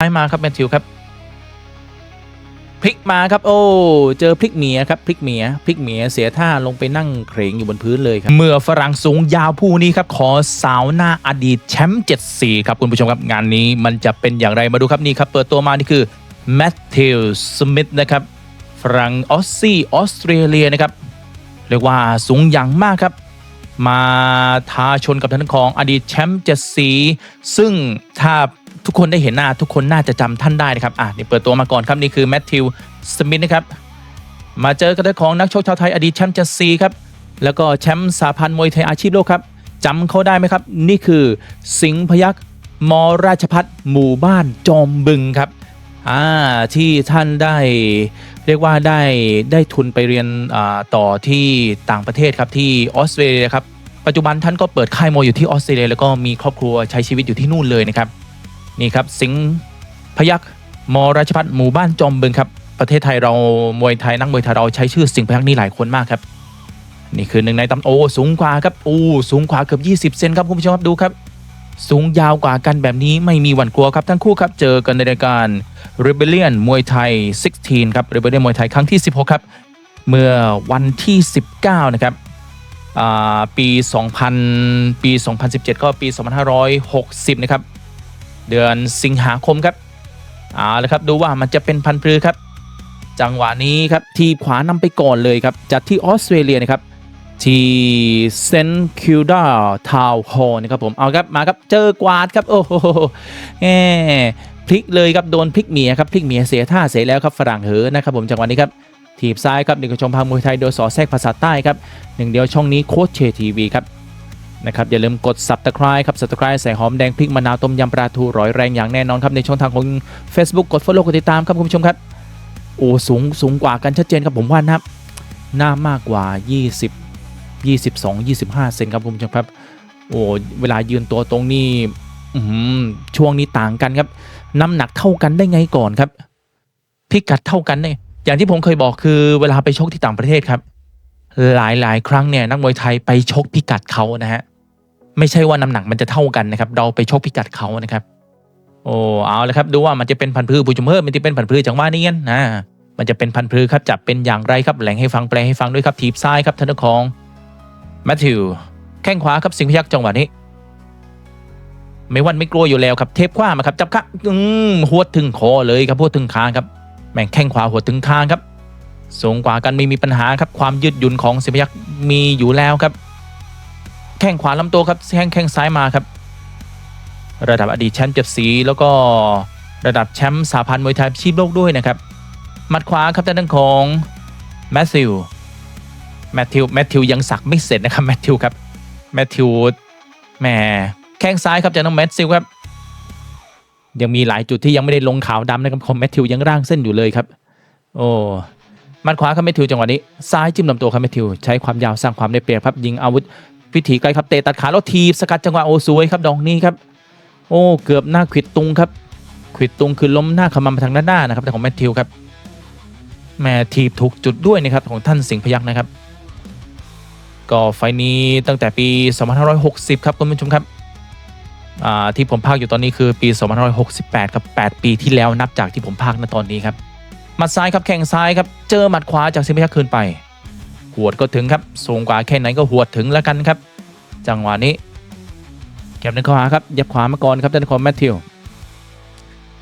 ซ้ายมาครับแมทธิวครับพลิกมาครับ โอ้ เจอพลิกเมียครับพลิกเมียพลิกเมียเสียท่าลงไปนั่งเครงอยู่บนพื้นเลยครับ เมื่อฝรั่งสูงยาวผู้นี้ครับ ขอสาวหน้าอดีตแชมป์7สีครับ คุณผู้ชมครับงานนี้มันจะเป็นอย่างไรมาดูครับนี่ครับ เปิดตัวมานี่คือแมทธิวสมิธนะครับฝรั่งออสซี่ออสเตรเลียนะครับเรียกว่าสูงอย่างมากครับ มาท้าชนกับทางด้านของอดีตแชมป์เจ็ดสีซึ่งถ้า ทุกคนได้เห็นหน้าทุกคนน่าจะจำท่านได้นะครับอะนี่เปิดตัวมาก่อนครับนี่คือแมทธิวสมิธนะครับมาเจอกันทางของนักชกชาวไทยอดีตแชมป์จ็ดสีครับแล้วก็แชมป์สาพันธ์มวยไทยอาชีพโลกครับจำเขาได้ไหมครับ นี่คือสิงห์พยักษ์มราชพัฒน์หมู่บ้านจอมบึงครับอ่าที่ท่านได้เรียกว่าได้ได้ทุนไปเรียนอ่าต่อที่ต่างประเทศครับที่ออสเตรเลียครับปัจจุบันท่านก็เปิดค่ายมวยอยู่ที่ออสเตรเลียแล้วก็มีครอบครัวใช้ชีวิตอยู่ที่นู่นเลยนะครับ นี่ครับสิงห์พยักษ์มราชพัฒน์หมู่บ้านจอมบึงครับประเทศไทยเรามวยไทยนักมวยไทยเราใช้ชื่อสิงห์พยักษ์นี่หลายคนมากครับนี่คือหนึ่งในตำโอสูงกว่าครับโอ้สูงกว่าเกือบ20 เซนครับคุณผู้ชมครับดูครับ สูงยาวกว่ากันแบบนี้ไม่มีหวั่นกลัวครับทั้งคู่ครับเจอกันในรายการ Rebellion มวยไทย 16 ครับ Rebellion มวยไทยครั้งที่ 16 ครับ เมื่อวันที่ 19 นะครับอ่าปี 2000 ปี 2017 ก็ปี 2560 นะครับ เดือนสิงหาคมครับเอาละครับดูว่ามันจะเป็นพันธุ์ปรือครับ จังหวะนี้ครับทีขวานำไปก่อนเลยครับจัดที่ออสเตรเลียนะครับที่เซนต์คิวดาทาวน์ฮอลนะครับผมเอาครับมาครับเจอกวาดครับโอ้โหแหมพลิกเลยครับโดนพลิกเมียครับพลิกเมียเสียท่าเสียแล้วครับฝรั่งเหอนะครับผมจังหวะนี้ครับทีบซ้ายครับหนึ่งกระชมพามวยไทยโดยสอแทรกภาษาใต้ครับหนึ่งเดียวช่องนี้โค้ชเชทีวีครับ นะครับอย่าลืมกด subscribe ครับ subscribe ใส่หอมแดงพริกมะนาวต้มยำปลาทูร้อยแรงอย่างแน่นอนครับในช่องทางของ Facebook กด follow กดติดตามครับคุณผู้ชมครับโอ้สูงสูงกว่ากันชัดเจนครับผมว่านะครับหน้ามากกว่า 20 22 25 เซนครับคุณผู้ชมครับโอ้เวลายืนตัวตรงนี้ช่วงนี้ต่างกันครับ น้ำหนักเท่ากันได้ไงก่อนครับพิกัดเท่ากันเนี่ยอย่างที่ผมเคยบอกคือเวลาไปชกที่ต่างประเทศครับ หลายหลายๆครั้งเนี่ยนักมวยไทยไปชกพิกัดเขานะฮะ ไม่ใช่ว่าน้ำหนักมันจะเท่ากันนะครับ เราไปชกพิกัดเขานะครับ โอ้เอาลยครับ ดูว่ามันจะเป็นพันธุ์พืชผู้ชมเพิ่มมันจะเป็นพันธุ์พืชจังหวะนี้กันนะมันจะเป็นพันธุ์พืชครับจะเป็นอย่างไรครับแหล่งให้ฟังแปลให้ฟังด้วยครับทีบซ้ายครับท่านของแมทธิวแข้งขวาครับสิงพยักษ์จังหวะนี้ไม่วันไม่กลัวอยู่แล้วครับเทปขวามาครับจับขะอืมหัวถึงคอเลยครับหัวถึงคางครับแม่งแข้งขวาหัวถึงคางครับสูงกว่ากันไม่มีปัญหาครับความยืดหยุ่นของสิงพยักษ์มีอยู่แล้วครับ แข้งขวาลำตัวครับแข้งแข้งซ้ายมาครับ ระดับอดีตแชมป์เจ็ดสีแล้วก็ระดับแชมป์สาพันธ์มวยไทยชีพโลกด้วยนะครับหมัดขวาครับด้านของแมทธิวแมทธิวแมทธิวยังสักไม่เสร็จนะครับแมทธิวครับแมทธิวแหมแข้งซ้ายครับจากน้องแมทธิวครับยังมีหลายจุดที่ยังไม่ได้ลงขาวดำนะครับของแมทธิวยังร่างเส้นอยู่เลยครับ โอ้มัดขวาครับแมทธิวจังหวะนี้ซ้ายจิ้มลำตัวครับแมทธิวใช้ความยาวสร้างความได้เปรียบครับยิงอาวุธ วิถีไกลครับเตะตัดขาแล้วทีบสกัดจังหวะโอ้สวยครับดอกนี้ครับ โอ้เกือบหน้าขิดตุงครับขิดตุงคือล้มหน้าขมำมาทางด้านหน้านะครับแต่ของแมทธิวครับแม่ทีบถูกจุดด้วยนะครับของท่านสิงห์พยักษ์นะครับ ก็ไฟล์นี้ตั้งแต่ปี 2560 ครับคุณผู้ชมครับที่ผมพากอยู่ตอนนี้คือปี 2568 ครับ 8 ปีที่แล้วนับจากที่ผมพากณตอนนี้ครับ หมัดซ้ายครับแข้งซ้ายครับ เจอหมัดขวาจากสิงห์พยัคฆ์คืนไป หวดก็ถึงครับสูงกว่าแค่ไหนก็หวดถึงแล้วกันครับ จังหวะนี้แก็บในข้อหาครับยับขวามาก่อนครับด้านของแมทธิว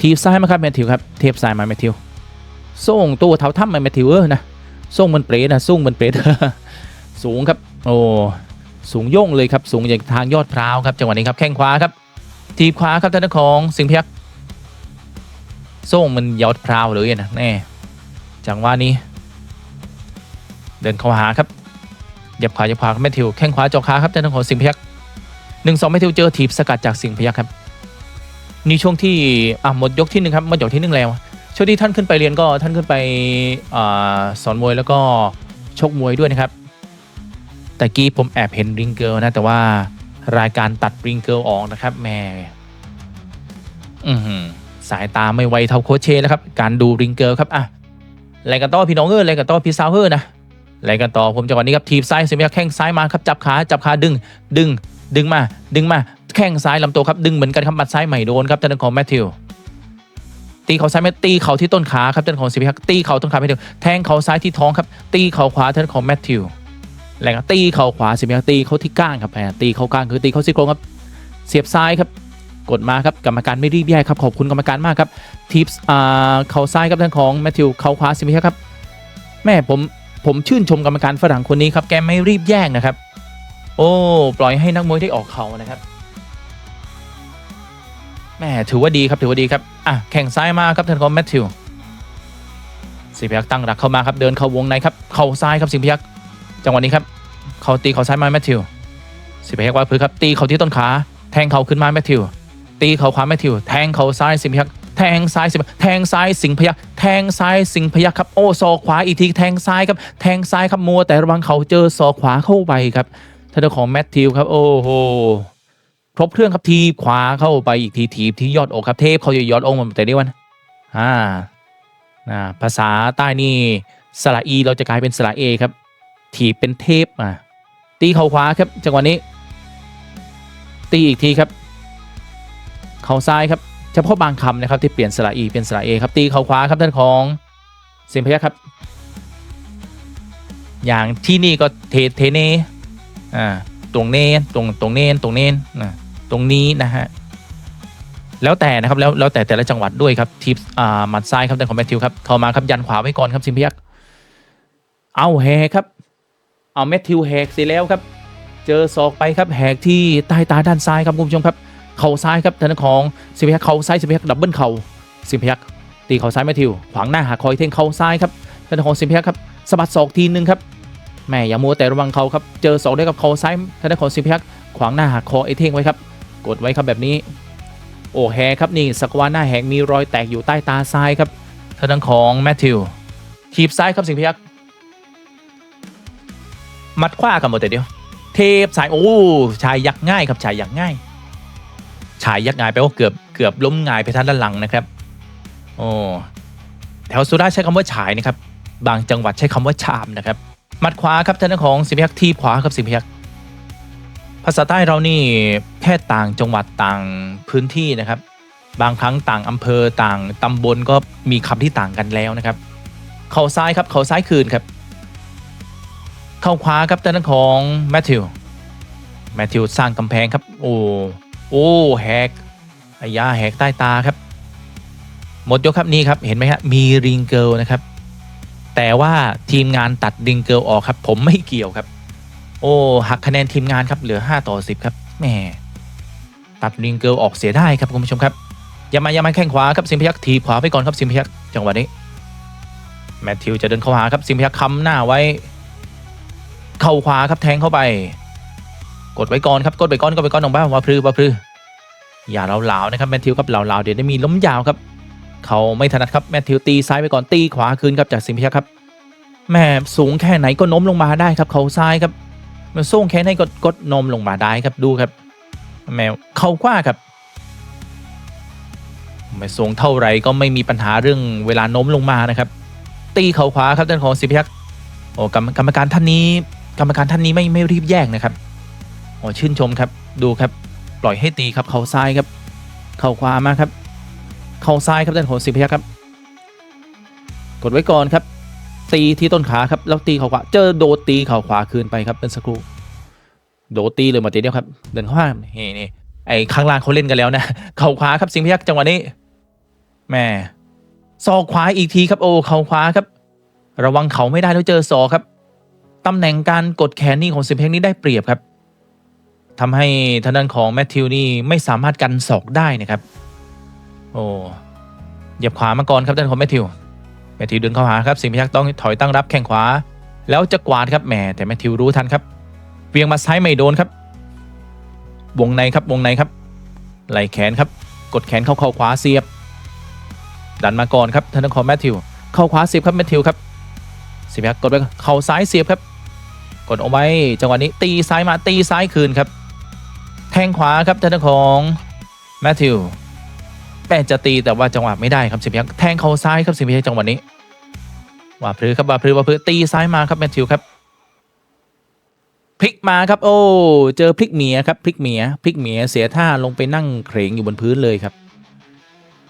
ทีบซ้ายมาครับแมทธิวครับเทปซ้ายมาแมทธิวส่งตัวเท้าถ้ำมาแมทธิวเออนะส่งมันเปรตนะส่งมันเปรตสูงครับโอ้สูงโย่งเลยครับสูงอย่างทางยอดพร้าวครับจังหวะนี้ครับแข้งขวาครับ ทีบขวาครับท่านของสิงห์พยักษ์ส่งมันยอดพร้าวเลยนะแน่จังหวะนี้ เดินเข้าหาครับเหยับขวาเหยับขวาครับแมทธิวแข้งขวาเจาะขาครับท่าหน้าของสิงพยักหนึ่งสองแมทธิวเจอทีบสกัดจากสิงพยักครับนี่ช่วงที่อะหมดยกที่หนึ่งครับหมดยกที่หนึ่งแล้วช่วงที่ท่านขึ้นไปเรียนก็ท่านขึ้นไปอสอนมวยแล้วก็ชกมวยด้วยนะครับแต่กี้ผมแอบเห็นริงเกิลนะแต่ว่ารายการตัดริงเกิลออกนะครับแม่อือสายตาไม่ไวเท่าโคชเชแล้วครับ การดูริงเกิลครับอะอะไรกันต่อพี่น้องเอออะไรกันต่อพี่สาวเออนะ อะไรกันต่อผมจังหวะนี้ครับทีบซ้ายเสียบแข้งซ้ายมาครับจับขาจับขาดึงดึงดึงมาดึงมาแข้งซ้ายลำตัวครับดึงเหมือนกันครับหมัดซ้ายใหม่โดนครับทางด้านของแมทธิวตีเขาซ้ายแมตีเขาที่ต้นขาครับท่านของสิพิทักตีเขาต้นขาแมทธิวแทงเขาซ้ายที่ท้องครับตีเขาขวาท่านของแมทธิวแล้วก็ตีเขาขวาสิพิทักตีเขาที่ก้านครับแหมตีเขาก้านคือตีเขาซี่โครงครับเสียบซ้ายครับกดมาครับกรรมการไม่รีบแยกครับขอบคุณกรรมการมากครับทิปส์อ่าเขาซ้ายครับทานของแมทธิวเขาขวาสิพิทักครับแม่ผม ผมชื่นชมกรรมการฝรั่งคนนี้ครับแกไม่รีบแย่งนะครับ โอ้ปล่อยให้นักมวยได้ออกเขานะครับแม่ถือว่าดีครับถือว่าดีครับอะแข่งซ้ายมาครับท่านของแมทธิวสิงพยักตั้งหลักเข้ามาครับเดินเข้าวงในครับเข่าซ้ายครับสิงพยักจังหวะนี้ครับเขาตีเข่าซ้ายมาแมทธิวสิงพยักว่าพื้นครับตีเข่าที่ต้นขาแทงเข่าขึ้นมาแมทธิวตีเข่าขวาแมทธิวแทงเข่าซ้ายสิงพยัก แทงซ้ายสิงห์แทงซ้ายสิงพยักแทงซ้ายสิงพยักครับโอ้ศอขวาอีกทีแทงซ้ายครับแทงซ้ายครับมัวแต่ระวังเขาเจอศอขวาเข้าไปครับท่านของแมทธิวครับโอ้โหครบเครื่องครับทีบขวาเข้าไปอีกทีทีบที่ยอดอกครับเทพเขาจะยอดอกมันแต่ได้วันอ่าภาษาใต้นี่สระอีเราจะกลายเป็นสระเอครับ ถีบเป็นเทพอะตีเข่าขวาครับจังหวะนี้ ตีอีกทีครับ เข่าซ้ายครับ ฉพาะบางคำนะครับที่เปลี่ยนสระอีเป็นสระเอครับตีเข่าขวาครับท่านของเสียงพยัคครับ อย่างที่นี่ก็เทเทเนอ่าตรงเนนตรงตรงเนนตรงเนนนะตรงนี้นะฮะแล้วแต่นะครับแล้วแล้วแต่แต่ละจังหวัดด้วยครับทิปอ่าหมัดซ้ายครับแต่ของแมทธิวครับเข้ามาครับยันขวาไว้ก่อนครับซิมพยักเอาแหกครับ เอาแมทธิวแหกเสร็จแล้วครับ เจอศอกไปครับแหกที่ใต้ตาด้านซ้ายครับคุณผู้ชมครับ เข่าซ้ายครับทางด้านของซิมพยักเข่าซ้ายซิมพยักดับเบิลเข่าซิมพยักตีเข่าซ้ายแมทธิวขวางหน้าหาคอยเท่งเข่าซ้ายครับทางด้านของซิมพยักครับสะบัดศอกทีนึงครับแม่อย่ามัวแต่ระวังเขาครับเจอศอกได้กับเข่าซ้ายทางด้านของซิมพยักขวางหน้าหักคอไอเท่งไว้ครับกดไว้ครับแบบนี้ โอ้แฮครับนี่สกวาหน้าแหกมีรอยแตกอยู่ใต้ตาซ้ายครับทางด้านของแมทธิวทีบซ้ายครับสิงพยักมัดขว้ากันหมดแต่เดียว เทปสายโอ้ชายยักง่ายครับชายยักง่าย ชายยักงายแปลว่าเกือบเกือบล้มงายไปท่างด้านหลังนะครับ โอ้แถวสุราษฎร์ใช้คำว่าฉายนะครับ บางจังหวัดใช้คำว่าชามนะครับมัดขวาครับทางด้านของสิงห์พยักทีบขวาครับสิงห์พยักภาษาใต้เรานี่แค่ต่างจังหวัดต่างพื้นที่นะครับ บางครั้งต่างอำเภอต่างตำบลก็มีคำที่ต่างกันแล้วนะครับ เข่าซ้ายครับเข่าซ้ายคืนครับ เข้าขวาครับด้านของแมทธิวแมทธิวสร้างกำแพงครับโอ้ โอ้แหกอยาแหกใต้ตาครับ หมดยกครับนี่ครับเห็นไหมครับมีริงเกิลนะครับ แต่ว่าทีมงานตัดริงเกิลออกครับ ผมไม่เกี่ยวครับ โอ้หักคะแนนทีมงานครับเหลือ 5 ต่อ 10 ครับแหมตัดริงเกิลออกเสียได้ครับคุณผู้ชมครับอย่ามายามาแข้งขวาครับสิมพยักทีขวาไปก่อนครับสิมพยักจังหวะนี้แมทธิวจะเดินเข้าหาครับสิมพยักคำหน้าไว้ เข่าขวาครับแทงเข้าไป กดไว้ก่อนครับกดไปก่อนกดไปก่อนน้องบ้าว่าพลือว่าพลืออย่าเราเหลาๆนะครับแมทธิวครับเหลาๆเดี๋ยวได้มีล้มยาวครับ เขาไม่ถนัดครับแมทธิวตีซ้ายไปก่อนตีขวาคืนครับจากสิมพยักครับแม่สูงแค่ไหนก็โน้มลงมาได้ครับเขาซ้ายครับมันส่งแค่ให้กดกดน้มลงมาได้ครับดูครับ แมวเข้ากว้าครับไม่สูงเท่าไรก็ไม่มีปัญหาเรื่องเวลาโน้มลงมานะครับ ตีเข่าขวาครับท่านของสิพยักษ์โอ้กรรมกรรมการท่านนี้ กรรมการท่านนี้ไม่ไม่รีบแยกนะครับ โอ้ชื่นชมครับดูครับปล่อยให้ตีครับเข่าซ้ายครับ เข่าขวามาครับ เข่าซ้ายครับท่านของสิพยักครับ กดไว้ก่อนครับ ตีที่ต้นขาครับแล้วตีเข่าขวาเจอโดตีเข่าขวาคืนไปครับเป็นสักครู่โดตีเลยมาตีเดียวครับ เดินเข้ามานี่นี่ไอ้ข้างล่างเขาเล่นกันแล้วนะเข่าขวาครับสิงพยักจังหวะนี้แม่ศอกขวาอีกทีครับโอ้เข่าขวาครับ ระวังเขาไม่ได้แล้วเจอศอกครับตำแหน่งการกดแขนนี่ของสิงพยักนี่ได้เปรียบครับ ทำให้ทางด้านของแมทธิวนี่ไม่สามารถกันศอกได้นะครับ โอ้เหยียบขวามาก่อนครับด้านของแมทธิวแมทธิวเดินเข้าหาครับสิงห์พยักษ์ต้องถอยตั้งรับแข้งขวา แล้วจะกวาดครับแหมแต่แมทธิวรู้ทันครับเวียงมาซ้ายไม่โดนครับ วงในครับวงในครับไหลแขนครับ กดแขนเข้าเข่าขวาเสียบ ดันมาก่อนครับทางด้านของแมทธิวเข้าขวาเสียบครับแมทธิวครับสิงห์พยักษ์กดไปเข่าซ้ายเสียบครับ กดเอาไว้จังหวะนี้ตีซ้ายมาตีซ้ายคืนครับ แทงขวาครับทางด้านของแมทธิวแป้จะตีแต่ว่าจังหวะไม่ได้ครับสิบยักษ์แทงเขาซ้ายครับสิบยักษ์จังหวะนี้ว่าพลือครับว่าพลือว่าพลือตีซ้ายมาครับแมทธิวครับพลิกมาครับ โอ้ เจอพลิกเมียครับพลิกเมียพลิกเมียเสียท่าลงไปนั่งเครงอยู่บนพื้นเลยครับ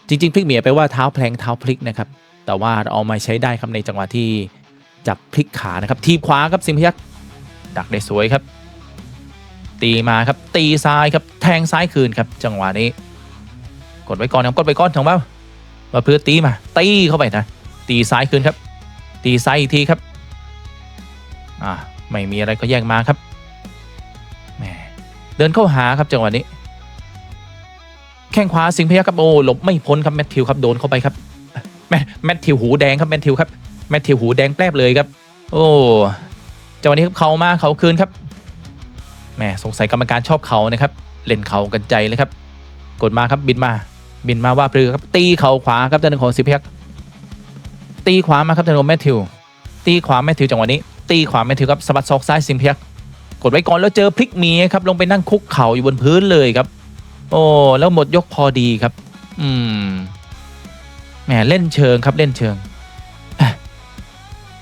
จริง ๆ พลิกเหมียไปลว่าเท้าแพลงเท้าพลิกนะครับ แต่ว่าเราเอามาใช้ได้ครับในจังหวะที่จับพลิกขานะครับ ทีบขวาครับสิงห์พยักดักได้สวยครับ ตีมาครับตีซ้ายครับแทงซ้ายคืนครับจังหวะนี้ กดไว้ก่อนครับกดไว้ก่อนถึงว่าว่าเพื่อตีมา ตีเข้าไปนะตีซ้ายคืนครับ ตีซ้ายอีกทีครับอ่าไม่มีอะไรก็แย่งมาครับแหมเดินเข้าหาครับจังหวะนี้ แข้งขวาสิงพยักครับโอ้หลบไม่พ้นครับแมทธิวครับโดนเข้าไปครับแมแมทธิวหูแดงครับแมทธิวครับแมทธิวหูแดงแปรบเลยครับ โอ้จังหวะนี้ครับเขามาเขาคืนครับ แหมสงสัยกรรมการชอบเขานะครับ เล่นเขากันใจเลยครับ กดมาครับบินมา บินมาว่าปรือครับ ตีเข่าขวาครับทางด้านของสิพยักตีขวามาครับทางด้านของแมทธิว ตีขวาแมทธิวจังหวะนี้ ตีขวาแมทธิวครับสะบัดศอกซ้ายสิงพยักกดไว้ก่อนแล้วเจอพลิกมีครับลงไปนั่งคุกเข่าอยู่บนพื้นเลยครับ โอ้แล้วหมดยกพอดีครับ อืมแหมเล่นเชิงครับเล่นเชิง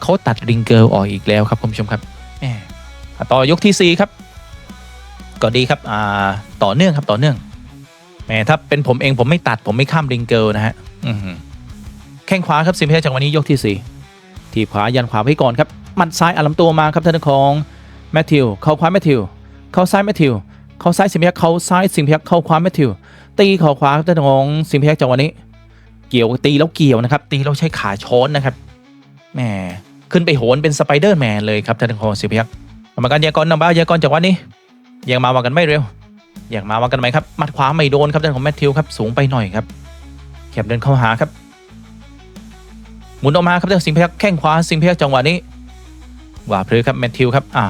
เขาตัดริงเกิลออกอีกแล้วครับคุณผู้ชมครับแหมต่อยกที่สี่ครับ ก็ดีครับอ่าต่อเนื่องครับต่อเนื่องแหมถ้าเป็นผมเองผมไม่ตัดผมไม่ข้ามริงเกิลนะฮะแข้งขวาครับสิมเพชรจังหวะนี้ยกที่สี่ทีขวายันขวาไว้ก่อนครับหมัดซ้ายอาลำตัวมาครับท่านของแมทธิวเข้าขวาแมทธิวเข้าซ้ายแมทธิวเข้าซ้ายสิงห์พยักเข้าซ้ายสิงห์พยักเข้าขวาแมทธิวตีเข่าขวาครับท่านของสิงห์พยักจังหวะนี้ เกี่ยวตีแล้วเกี่ยวนะครับ ตีแล้วใช้ขาช้อนนะครับแหมขึ้นไปโหนเป็นสไปเดอร์แมนเลยครับท่านของสิงห์พยักกรรมการยากรนำบ้ายากรจังหวะนี้ ยังมาว่ากันไม่เร็วอยังมาว่ากันไหมครับมัดขวาไม่โดนครับท่านของแมทธิวครับสูงไปหน่อยครับแคบเดินเข้าหาครับหมุนออกมาครับท่านสิงพยักแข้งขวาสิงพยักจังหวะนี้ว่าพลือครับแมทธิวครับอ่า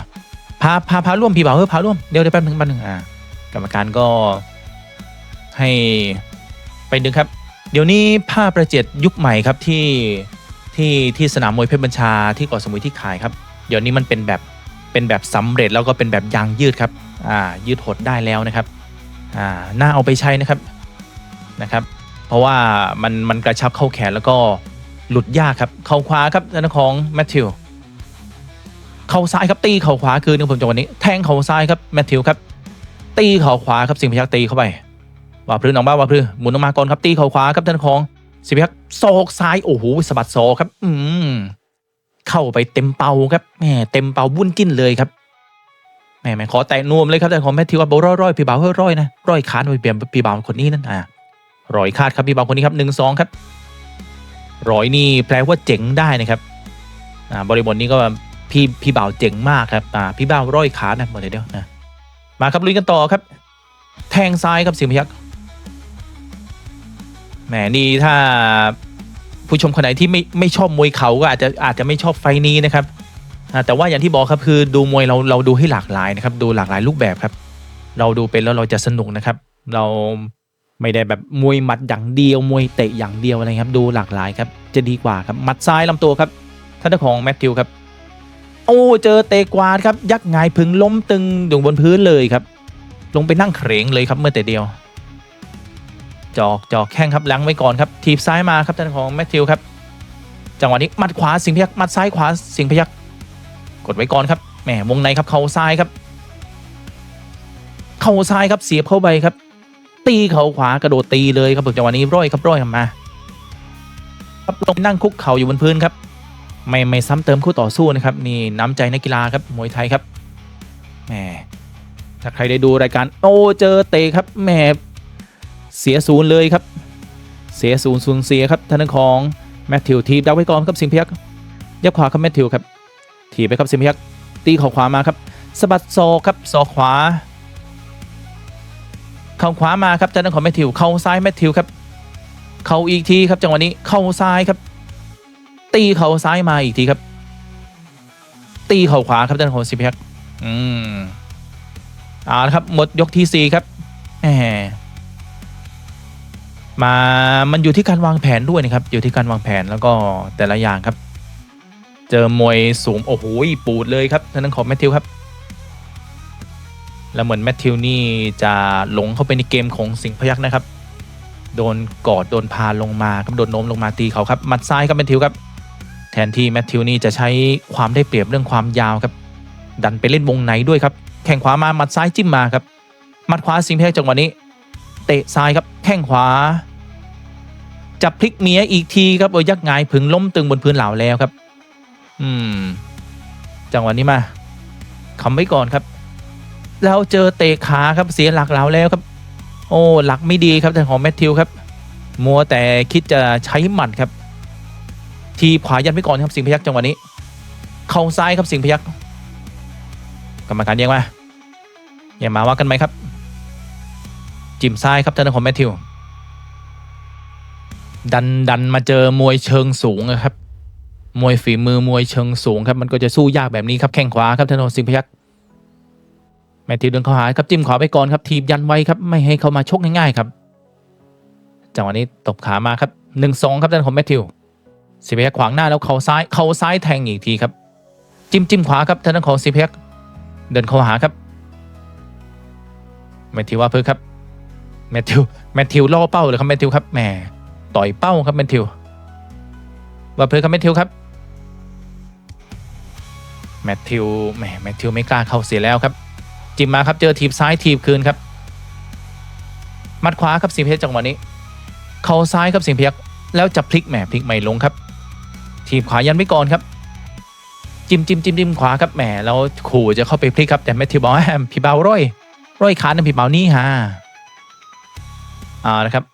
พาพาพาร่วมพี่บ่าวเออพาร่วมเดี๋ยวเดี๋ยวแป๊บนึงแป๊บนึงอ่ากรรมการก็ให้ไปดึงครับ เดี๋ยวนี้ผ้าประเจ็ดยุคใหม่ครับที่ที่ที่สนามมวยเพชรบัญชาที่เกาะสมุยที่ขายครับ เดี๋ยวนี้มันเป็นแบบเป็นแบบสำเร็จแล้วก็เป็นแบบยางยืดครับ ยืดหดได้แล้วนะครับน่าเอาไปใช้นะครับนะครับ เพราะว่ามันมันกระชับเข้าแขนแล้วก็หลุดยากครับเข่าขวาครับด้านของแมทธิวเข่าซ้ายครับตีเข่าขวาคืนนึงผมจังหวะนี้แทงเข่าซ้ายครับแมทธิวครับตีเข่าขวาครับสิงห์พยักตีเข้าไปว่าพลื้นออกมาว่าพลื้นหมุนออกมาก่อนครับตีเข่าขวาครับท่านของสิงห์พยักศอกซ้ายโอ้โหสะบัดศอกครับ อืมเข้าไปเต็มเป่าครับแหมเต็มเป่าบุ้นจิ้นเลยครับ ม่แหมขอแตะนวมเลยครับท่ของแมทธิวว่าโบร้อยร้อยพี่บ่าวเฮ้ยร้อยนะร้อยคาดไปเปลี่ยนพี่บ่าวคนนี้นั่นอะร้อยคาดครับพี่บ่าวคนนี้ครับหนึ่งสองครับร้อยนี่แปลว่าเจ๋งได้นะครับอ่าบริบทนี้ก็พี่พี่บ่าวเจ๋งมากครับอ่าพี่บ่าวร้อยขานะหมดเลยเดียวนะมาครับลุยกันต่อครับ แทงซ้ายครับสิงพยักแหมนี่ถ้าผู้ชมคนไหนที่ไม่ไม่ชอบมวยเขาก็อาจจะอาจจะไม่ชอบไฟนี้นะครับ แต่ว่าอย่างที่บอกครับคือดูมวยเราเราดูให้หลากหลายนะครับดูหลากหลายรูปแบบครับ เราดูเป็นแล้วเราจะสนุกนะครับ เราไม่ได้แบบมวยหมัดอย่างเดียวมวยเตะอย่างเดียวอะไรครับ ดูหลากหลายครับจะดีกว่าครับหมัดซ้ายลำตัวครับท่านเจ้าของแมทธิวครับโอ้เจอเตะกวาดครับยักษ์งายพึงล้มตึงอยู่บนพื้นเลยครับ ลงไปนั่งเขรงเลยครับเมื่อแต่เดียว จอกจอกแข้งครับล้างไว้ก่อนครับทีบซ้ายมาครับท่านของแมทธิวครับจังหวะนี้หมัดขวาสิงพยักหมัดซ้ายขวาสิงพยัก กดไว้ก่อนครับแหมวงในครับเข่าซ้ายครับ เข่าซ้ายครับเสียบเข้าไปครับ ตีเข่าขวากระโดดตีเลยครับจังหวะนี้ร้อยครับร้อยมาครับลงนั่งคุกเข่าอยู่บนพื้นครับ ไม่ไม่ซ้ำเติมคู่ต่อสู้นะครับนี่น้ำใจนักกีฬาครับมวยไทยครับแหมถ้าใครได้ดูรายการโอเจอเตะครับแหมเสียศูนย์เลยครับ เสียศูนย์ศูนย์เสียครับทางด้านของแมทธิวทีบดักไว้ก่อนครับสิงห์พยักยับขวาครับแมทธิวครับ ทีบไปครับสิงห์พยักตีเข่าขวามาครับสะบัดศอกครับศอกขวาเข่าขวามาครับทางด้านของแมทธิวเข่าซ้ายแมทธิวครับเข่าอีกทีครับจังหวะนี้เข่าซ้ายครับ ตีเข่าซ้ายมาอีกทีครับ ตีเข่าขวาครับท่านโฮสิพยักอืมเอาละครับหมดยกที่สี่ครับแหมมา มันอยู่ที่การวางแผนด้วยนะครับ อยู่ที่การวางแผนแล้วก็แต่ละอย่างครับ เจอมวยสูง โอ้โหปูดเลยครับท่านนั้นของแมทธิวครับ แล้วเหมือนแมทธิวนี่จะหลงเข้าไปในเกมของสิงห์พยักนะครับ โดนกอดโดนพาลงมาครับโดนโน้มลงมาตีเขาครับมัดซ้ายครับแมทธิวครับ แทนที่แมทธิวนี่จะใช้ความได้เปรียบเรื่องความยาวครับ ดันไปเล่นวงในด้วยครับ แข้งขวามามัดซ้ายจิ้มมาครับ มัดขวาสิงห์เพชรจังหวะนี้ เตะซ้ายครับแข้งขวาจับพลิกเมียอีกทีครับโอ้ยักงายผึ่งล้มตึงบนพื้นเหล่าแล้วครับ อืม จังหวะนี้มาคำไว้ก่อนครับแล้วเจอเตะขาครับเสียหลักเหลาแล้วครับ โอ้หลักไม่ดีครับทางของแมทธิวครับ มัวแต่คิดจะใช้หมัดครับ ทีขวายันไว้ก่อนครับสิงห์พยักจังหวะนี้ เข่าซ้ายครับสิงห์พยักกรรมการแยังมาอย่ามาว่ากันไหมครับ จิ้มซ้ายครับทางของแมทธิวดันดันมาเจอมวยเชิงสูงนะครับ มวยฝีมือมวยเชิงสูงครับมันก็จะสู้ยากแบบนี้ครับแข้งขวาครับธนนสิงพยักแมทธิวเดินเข้าหาครับจิ้มขวาไปก่อนครับทีบยันไว้ครับไม่ให้เข้ามาชกง่ายๆครับจังหวะนี้ตบขามาครับหนึ่งสองครับด้านของแมทธิวสิงพยักขวางหน้าแล้วเข่าซ้ายเข่าซ้ายแทงอีกทีครับ จิ้มจิ้มขวาครับทางด้านของสิงพยักเดินเข้าหาครับแมทธิวว่าเพื่อครับแมทธิวแมทธิวล่อเป้าเลยครับแมทธิวครับแหมต่อยเป้าครับแมทธิวว่าเพื่อครับแมทธิวครับ แมทธิวแหมแมทธิวไม่กล้าเข้าเสียแล้วครับ จิมมาครับเจอทีบซ้ายทีบคืนครับ มัดขวาครับสิงห์พยักจังหวะนี้ เข่าซ้ายครับสิงห์พยักแล้วจะพลิกแหมพลิกไม่ลงครับ ทีบขวายันไว้ก่อนครับ จิมจิมจิมจิมขวาครับแหมแล้วขู่จะเข้าไปพลิกครับแต่แมทธิวบอกว่าพี่เบาร้อยร้อยขานะพี่เบานี่ฮะอ่านะครับ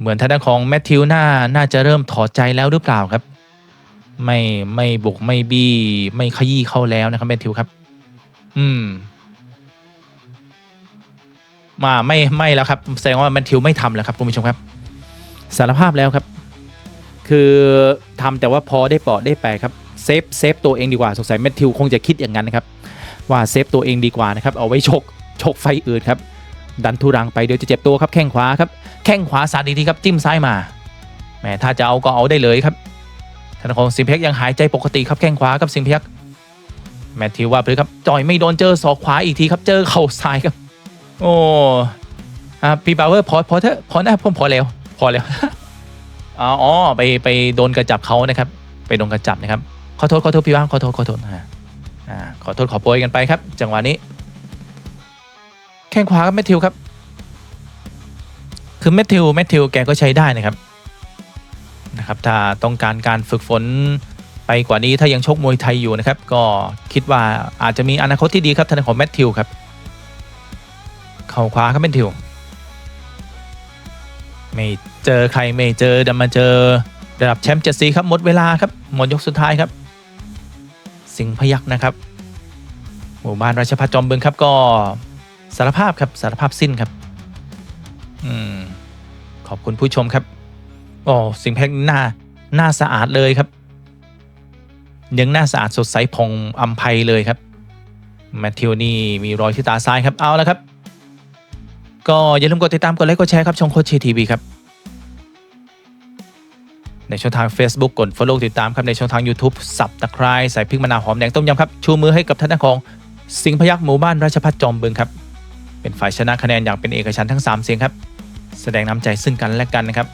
เหมือนทางด้านของแมทธิวน่าน่าจะเริ่มถอดใจแล้วหรือเปล่าครับ ไม่ไม่บุกไม่บี้ ไม่ขยี้เข้าแล้วนะครับแมทธิวครับ อืม มาไม่ไม่แล้วครับ แสดงว่าแมทธิวไม่ทำแล้วครับคุณผู้ชมครับ สารภาพแล้วครับ คือทำแต่ว่าพอได้ปาะได้แปครับเซฟเซฟตัวเองดีกว่าสงสัยแมทธิวคงจะคิดอย่างนั้นนะครับ ว่าเซฟตัวเองดีกว่านะครับ เอาไว้ชกชกไฟอื่นครับ ดันทุรังไปเดี๋ยวจะเจ็บตัวครับแข้งขวาครับแข้งขวาสาดอีทีครับจิ้มซ้ายมาแหมถ้าจะเอาก็เอาได้เลยครับ ธนาของสิงเพกยังหายใจปกติครับแข้งขวาครับสิงเพกแมทธิวว่าไปเลยครับจอยไม่โดนเจอศอกขวาอีกทีครับเจอเข่าซ้ายครับ โอ้อะพี่บาวเวอร์พอพอเถอะพอนะผมพอแล้วพอแล้วอ๋อไปไปโดนกระจับเขานะครับ ไปโดนกระจับนะครับขอโทษขอโทษพี่ว่างขอโทษขอโทษอ่าขอโทษขอโปรยกันไปครับ จังหวะนี้แข้งขวาครับแมทธิวครับ คือแมทธิวแมทธิวแกก็ใช้ได้นะครับ นะครับถ้าต้องการการฝึกฝนไปกว่านี้ถ้ายังชกมวยไทยอยู่นะครับ ก็คิดว่าอาจจะมีอนาคตที่ดีครับทางด้านของแมทธิวครับ เข่าขวาครับแมทธิวไม่เจอใครไม่เจอดันมาเจอระดับแชมป์เจ็ดสีครับหมดเวลาครับหมดยกสุดท้ายครับ สิงพยักนะครับ หมู่บ้านราชพัฒจอมบึงครับก็สารภาพครับสารภาพสิ้นครับ อืมขอบคุณผู้ชมครับ โอ้สิงห์พยักหน้าหน้าสะอาดเลยครับยังหน้าสะอาดสดใสผ่องอัมภัยเลยครับแมทธิวนี่มีรอยที่ตาซ้ายครับเอาแล้วครับ ก็อย่าลืมกดติดตามกดไลค์กดแชร์ครับช่องโคชเชทีวีครับในช่องทาง Facebook กด Follow ติดตามครับในช่องทาง YouTube สับตะไคร้ใส่พริกมะนาวหอมแดงต้มยำครับ ชูมือให้กับท่านของสิงพยักหมู่บ้านราชพัฒจอมบึงครับ เป็นฝ่ายชนะคะแนนอย่างเป็นเอกฉันท์ทั้ง 3 เสียงครับ แสดงน้ำใจซึ่งกันและกันนะครับ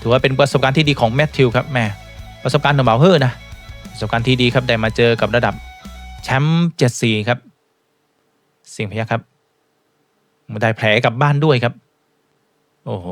ถือว่าเป็นประสบการณ์ที่ดีของแมทธิวครับแม่ประสบการณ์หนุ่มเบาเฮอร์นะประสบการณ์ที่ดีครับได้มาเจอกับระดับแชมป์เจ็ดสีครับ สิงห์พยักครับได้แผลกลับบ้านด้วยครับ โอ้โห